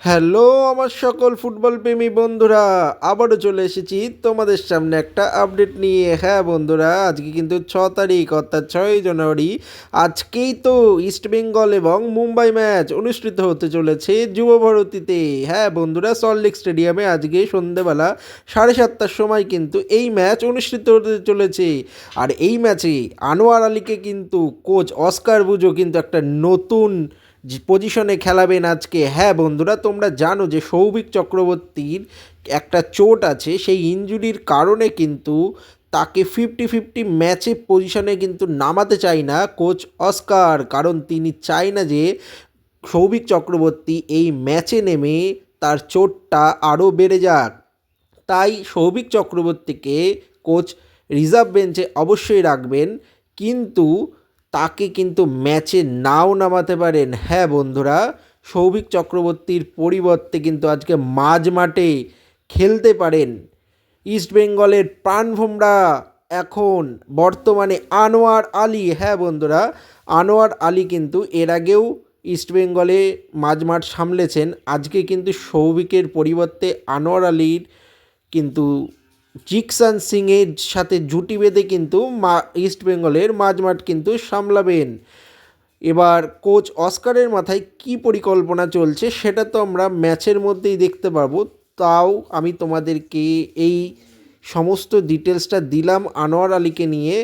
Hello আমার সকল football প্রেমী বন্ধুরা, আবারও চলে এসেছি তোমাদের সামনে একটা আপডেট নিয়ে। হ্যাঁ বন্ধুরা, আজকে কিন্তু ছ তারিখ, অর্থাৎ ছয়ই জানুয়ারি। আজকেই তো ইস্ট বেঙ্গল এবং মুম্বাই ম্যাচ অনুষ্ঠিত হতে চলেছে যুব ভারতীতে। হ্যাঁ বন্ধুরা সল্টলেক স্টেডিয়ামে আজকে সন্ধেবেলা সাড়ে সাতটার সময় কিন্তু এই ম্যাচ অনুষ্ঠিত হতে চলেছে। আর এই ম্যাচে আনোয়ার আলীকে কিন্তু কোচ অস্কার বুজো কিন্তু একটা নতুন পজিশনে খেলাবেন আজকে? হ্যাঁ বন্ধুরা, তোমরা জানো যে সৌভিক চক্রবর্তীর একটা চোট আছে, সেই ইনজুরির কারণে কিন্তু তাকে ফিফটি ফিফটি ম্যাচে পজিশনে কিন্তু নামাতে চায় না কোচ অস্কার। কারণ তিনি চায় না যে সৌভিক চক্রবর্তী এই ম্যাচে নেমে তার চোটটা আরও বেড়ে যাক। তাই সৌভিক চক্রবর্তীকে কোচ রিজার্ভ বেঞ্চে অবশ্যই রাখবেন। কিন্তু তাকে কিন্তু ম্যাচে নাও নামাতে পারেন। হ্যাঁ বন্ধুরা, সৌভিক চক্রবর্তীর পরিবর্তে কিন্তু আজকে মাঝ মাঠে খেলতে পারেন। ইস্ট বেঙ্গলের প্রাণভোমরা এখন বর্তমানে আনোয়ার আলী। হ্যাঁ বন্ধুরা, আনোয়ার আলী কিন্তু এর আগেও ইস্ট বেঙ্গলে মাঝমাঠ সামলেছেন। আজকে কিন্তু সৌভিকের পরিবর্তে আনোয়ার আলীর কিন্তু জিকসান সিংয়ের সাথে জুটি বেঁধে কিন্তু মা, ইস্ট বেঙ্গলের মাঝমাঠ কিন্তু সামলাবেন। এবার কোচ অস্কারের মাথায় কি পরিকল্পনা চলছে সেটা তো আমরা ম্যাচের মধ্যেই দেখতে পারব তাও আমি তোমাদেরকে এই সমস্ত ডিটেলসটা দিলাম আনোয়ার আলীকে নিয়ে।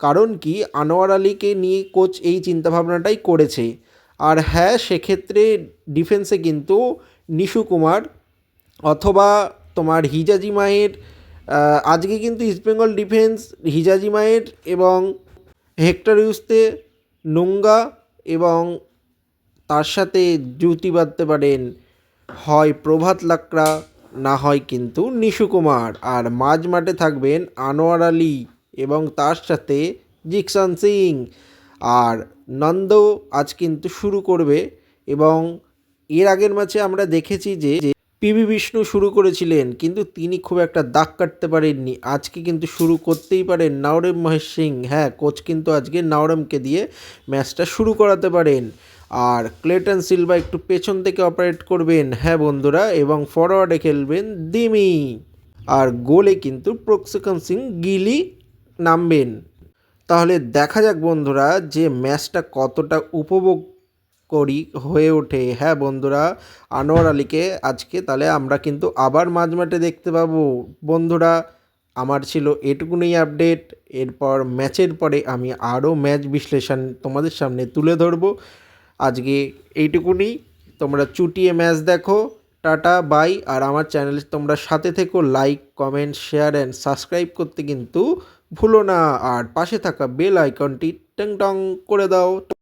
কারণ কি? আনোয়ার আলীকে নিয়ে কোচ এই চিন্তাভাবনাটাই করেছে। আর হ্যাঁ সেক্ষেত্রে ডিফেন্সে কিন্তু নিশু কুমার অথবা তোমার হিজাজি মায়ের আজকে কিন্তু ইস্টবেঙ্গল ডিফেন্স, হিজাজি মায়ের এবং হেক্টর ইউসতে নোঙ্গা এবং তার সাথে জুতি বাঁধতে পারেন হয় প্রভাত লাকড়া, না হয় কিন্তু নিশু কুমার। আর মাঝ মাঠে থাকবেন আনোয়ার আলী এবং তার সাথে জিকসান সিং। আর নন্দ আজ কিন্তু শুরু করবে এবং এর আগের ম্যাচে আমরা দেখেছি যে পিবি বিষ্ণু শুরু করেছিলেন, কিন্তু তিনি খুব একটা দাগ কাটতে পারেননি। আজকে কিন্তু শুরু করতেই পারেন নাওরেম মহেশ সিং। হ্যাঁ কোচ কিন্তু আজকে নাওরেমকে দিয়ে ম্যাচটা শুরু করাতে পারেন। আর ক্লেটন সিলভা একটু পেছন থেকে অপারেট করবেন হ্যাঁ বন্ধুরা, এবং ফরওয়ার্ডে খেলবেন দিমি। আর গোলে কিন্তু প্রক্সিকন সিং গিলি নামবেন। তাহলে দেখা যাক বন্ধুরা যে ম্যাচটা কতটা উপভোগ করি, হয়ে ওঠে। হ্যাঁ বন্ধুরা, আনোয়ার আলীকে আজকে তাহলে আমরা কিন্তু আবার মাঝমাঠে দেখতে পাবো। বন্ধুরা, আমার ছিল এটুকুনি আপডেট এরপর ম্যাচের পরে আমি আরও ম্যাচ বিশ্লেষণ তোমাদের সামনে তুলে ধরবো। আজকে এইটুকুনি, তোমরা চুটিয়ে ম্যাচ দেখো, টাটা, বাই, আর আমার চ্যানেলে তোমরা সাথে থেকো like comment share and subscribe করতে কিন্তু ভুলো না। আর পাশে থাকা বেল আইকনটি টং টং করে দাও।